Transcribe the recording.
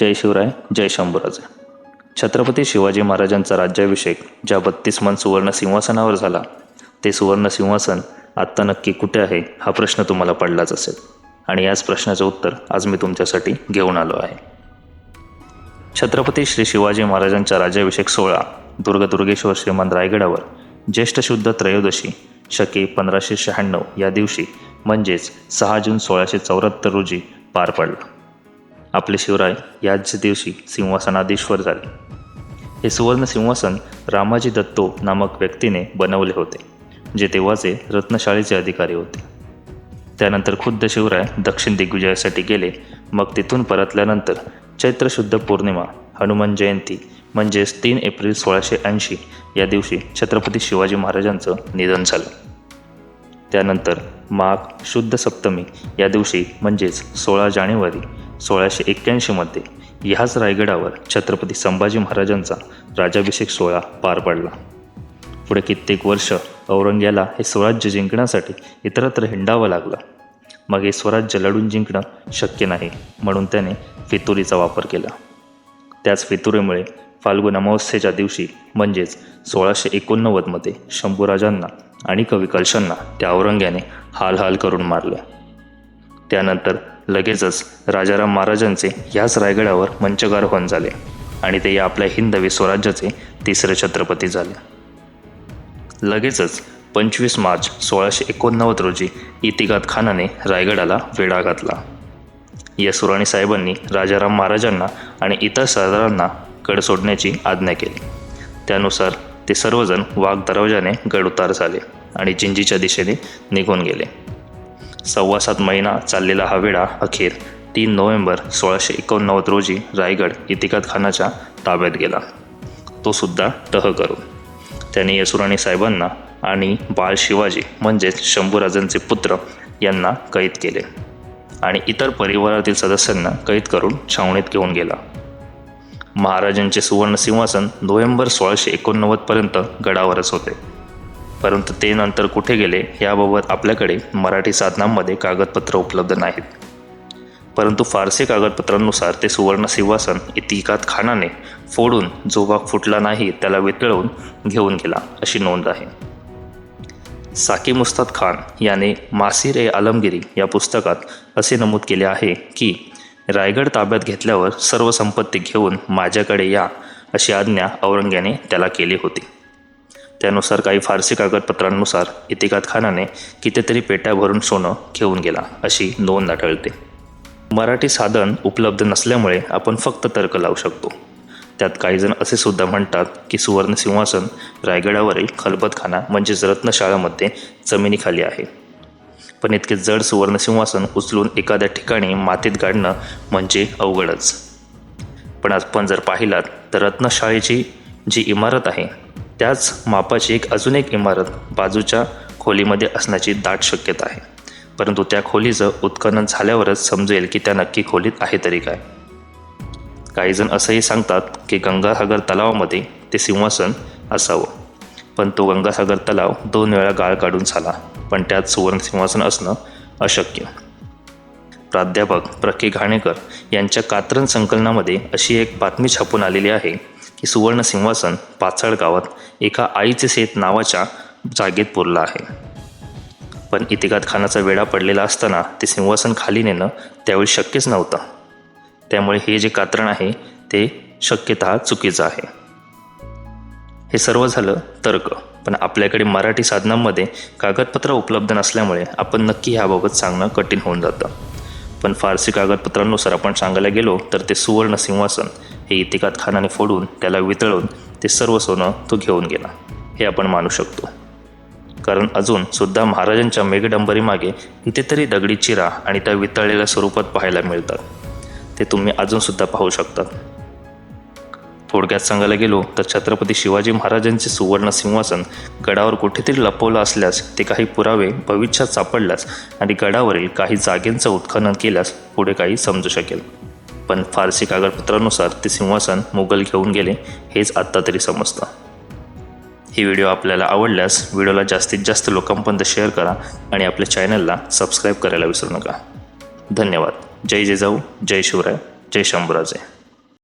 जय शिवराय जय शंभूराजे. छत्रपती शिवाजी महाराजांचा राज्याभिषेक ज्या बत्तीस मन सुवर्ण सिंहासनावर झाला ते सुवर्ण सिंहासन आत्ता नक्की कुठे आहे हा प्रश्न तुम्हाला पडलाच असेल. आणि याच प्रश्नाचं उत्तर आज मी तुमच्यासाठी घेऊन आलो आहे. छत्रपती श्री शिवाजी महाराजांचा राज्याभिषेक सोहळा दुर्गदुर्गेश्वर श्रीमंत रायगडावर ज्येष्ठ शुद्ध त्रयोदशी शके पंधराशे शहाण्णव या दिवशी म्हणजेच सहा जून सोळाशे चौऱ्याहत्तर रोजी पार पडला. आपले शिवराय याच दिवशी सिंहासनाधीश्वर झाले. हे सुवर्ण सिंहासन रामाजी दत्तो नामक व्यक्तीने बनवले होते जे तेव्हाचे रत्नशाळेचे अधिकारी होते. त्यानंतर खुद्द शिवराय दक्षिण दिग्विजयासाठी गेले मग तिथून परतल्यानंतर चैत्र शुद्ध पौर्णिमा हनुमान जयंती म्हणजेच तीन एप्रिल सोळाशे ऐंशी या दिवशी छत्रपती शिवाजी महाराजांचं निधन झालं. त्यानंतर माघ शुद्ध सप्तमी या दिवशी म्हणजेच सोळा जानेवारी सोळाशे एक्क्याऐंशीमध्ये ह्याच रायगडावर छत्रपती संभाजी महाराजांचा राजाभिषेक सोहळा पार पडला. पुढे कित्येक वर्ष औरंग्याला हे स्वराज्य जिंकण्यासाठी इतरत्र हिंडावं लागलं. मग हे स्वराज्य लढून जिंकणं शक्य नाही म्हणून त्याने फितुरीचा वापर केला. त्याच फितुरीमुळे फाल्गुन अमावस्येच्या दिवशी म्हणजेच सोळाशे एकोणनव्वदमध्ये शंभूराजांना आणि कवी कलशांना त्या औरंग्याने हाल हाल करून मारले. त्यानंतर लगेचच राजाराम महाराजांचे ह्याच रायगडावर मंचगारोहण झाले आणि ते या आपल्या हिंदवी स्वराज्याचे तिसरे छत्रपती झाले. लगेचच पंचवीस मार्च सोळाशे एकोणनव्वद रोजी इतिकात खानाने रायगडाला वेढा घातला. या सुराणी साहेबांनी राजाराम महाराजांना आणि इतर सरदारांना गड सोडण्याची आज्ञा केली. त्यानुसार ते सर्वजण वाघ दरवाजाने गड उतार झाले आणि जिंजीच्या दिशेने निघून गेले. सव्वा सात महिना चाललेला हा वेढा अखेर तीन नोव्हेंबर सोळाशे एकोणनव्वद रोजी रायगड इतिकात खानाच्या ताब्यात गेला. तो सुद्धा तह करून. त्याने यसुराणी साहेबांना आणि बाळ शिवाजी म्हणजेच शंभूराजांचे पुत्र यांना कैद केले आणि इतर परिवारातील सदस्यांना कैद करून छावणीत घेऊन गेला. महाराजांचे सुवर्ण सिंहासन नोव्हेंबर सोळाशे एकोणनव्वदपर्यंत गडावरच होते. परंतु ते नंतर कुठे गेले याबाबत आपल्याकडे मराठी साधनांमध्ये कागदपत्र उपलब्ध नाहीत. परंतु फारसे कागदपत्रांनुसार ते सुवर्ण सिंहासन इतिकात खानाने फोडून जो भाग फुटला नाही त्याला वितळवून घेऊन गेला अशी नोंद आहे. साकी मुस्ताद खान याने मासिर ए आलमगिरी या पुस्तकात असे नमूद केले आहे की रायगड ताब्यात घेतल्यावर सर्व संपत्ती घेऊन माझ्याकडे या अशी आज्ञा औरंग्याने त्याला केली होती. त्यानुसार काही फारसी कागदपत्रांनुसार इतिकात खानाने कितीतरी पेट्या भरून सोनं घेऊन गेला अशी नोंद आढळते. मराठी साधन उपलब्ध नसल्यामुळे आपण फक्त तर्क लावू शकतो. त्यात काहीजण असे सुद्धा म्हणतात की सुवर्ण सिंहासन रायगडावरील खलबतखाना म्हणजेच रत्नशाळामध्ये जमिनीखाली आहे. पण इतके जड सुवर्ण सिंहासन उचलून एखाद्या ठिकाणी मातीत गाडणं म्हणजे अवघडच. पण आपण जर पाहिलात तर रत्नशाळेची जी इमारत आहे त्याच मापाची एक अजून एक इमारत बाजूच्या खोलीमध्ये असण्याची दाट शक्यता आहे. परंतु त्या खोलीचं उत्खनन झाल्यावरच समजेल की त्या नक्की खोलीत आहे तरी काय. काहीजण असंही सांगतात की गंगासागर तलावामध्ये ते सिंहासन असावं. पण तो गंगासागर तलाव दोन वेळा गाळ काढून झाला पण त्यात सुवर्ण सिंहासन असणं अशक्य. प्राध्यापक प्रके घाणेकर यांच्या कात्रण संकलनामध्ये अशी एक बातमी छापून आलेली आहे की सुवर्ण सिंहासन पाचाळ गावात एका आईचे सेत नावाच्या जागेत पुरलं आहे. पण इतिकात खानाचा वेढा पडलेला असताना ते सिंहासन खाली नेणं त्यावेळी शक्यच नव्हतं. त्यामुळे हे जे कात्रण आहे ते शक्यतः चुकीचं आहे. हे सर्व झालं तर्क पण आपल्याकडे मराठी साधनांमध्ये कागदपत्र उपलब्ध नसल्यामुळे आपण नक्की ह्याबाबत सांगणं कठीण होऊन जातं. पण फारसी कागदपत्रांनुसार आपण सांगायला गेलो तर ते सुवर्ण सिंहासन हे इतिकात खानाने फोडून त्याला वितळून ते सर्व सोनं तो घेऊन गेला. हे आपण मानू शकतो. कारण अजून सुद्धा महाराजांच्या मेघडंबरीमागे कितीतरी दगडी चिरा आणि त्या वितळलेल्या स्वरूपात पाहायला मिळतात. ते तुम्ही अजूनसुद्धा पाहू शकतात थोडक्यात सांगायला गेलो तर छत्रपती शिवाजी महाराजांचे सुवर्ण सिंहासन गडावर कुठेतरी लपवलं असल्यास ते काही पुरावे भविष्यात सापडल्यास आणि गडावरील काही जागेंचं उत्खनन केल्यास पुढे काही समजू शकेल. पण फारसी कागदपत्रानुसार ते सिंहासन मुघल घेऊन गेले हेच आत्ता तरी समजतं. ही व्हिडिओ आपल्याला आवडल्यास व्हिडिओला जास्तीत जास्त लोकांपर्यंत शेअर करा आणि आपल्या चॅनलला सबस्क्राईब करायला विसरू नका. धन्यवाद. जय जिजाऊ जय शिवराय जय शंभूराजे